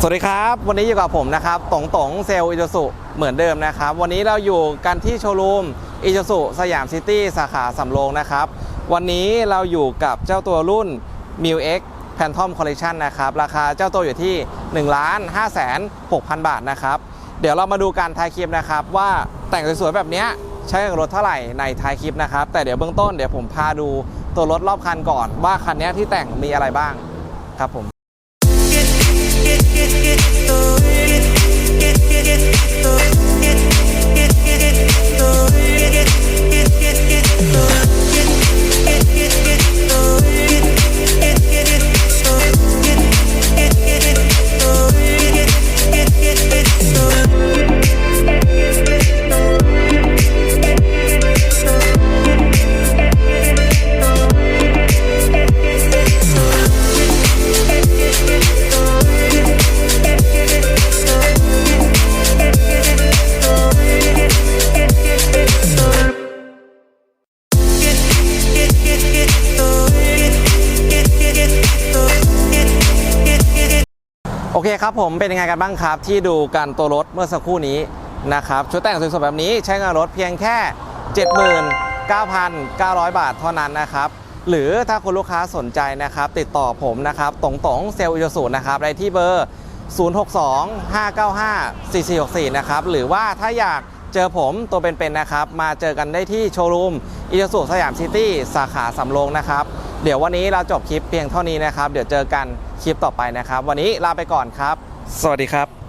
สวัสดีครับ วันนี้อยู่กับผมนะครับตงตงเซลล์อิจสุเหมือนเดิมนะครับ วันนี้เราอยู่กันที่โชว์รูมอิจสุสยามซิตี้สาขาสำโรงนะครับ วันนี้เราอยู่กับเจ้าตัวรุ่น m i l X Phantom Collection นะครับ ราคาเจ้าตัวอยู่ที่ 1 5 6 0 0 0 บาทนะครับ เดี๋ยวเรามาดูการทายคลิปนะครับ ว่าแต่งสวยๆแบบนี้ใช้กับรถเท่าไหร่ในท้ายคลิปนะครับ แต่เดี๋ยวเบื้องต้นเดี๋ยวผมพาดูตัวรถรอบคันก่อน ว่าคันนี้ที่แต่งมีอะไรบ้างครับผม โอเคครับผมเป็นยังไงกันบ้างครับ ที่ดูกันตัวรถเมื่อสักครู่นี้นะครับชุดแต่งสวยๆแบบนี้ใช้งานรถเพียงแค่ 79,900 บาทเท่านั้นนะครับหรือถ้าคุณลูกค้าสนใจนะครับ ติดต่อผมนะครับตรงๆเซลล์อิจสูนะครับได้ที่เบอร์ 062-595-4464 นะครับหรือว่าถ้าอยากเจอผมตัวเป็นๆนะครับ มาเจอกันได้ที่โชว์รูมอิจสูสยามซิตี้สาขาสำโรงนะครับ เดี๋ยววันนี้เราจบคลิปเพียงเท่านี้นะครับ เดี๋ยวเจอกันคลิปต่อไปนะครับ วันนี้ลาไปก่อนครับ สวัสดีครับ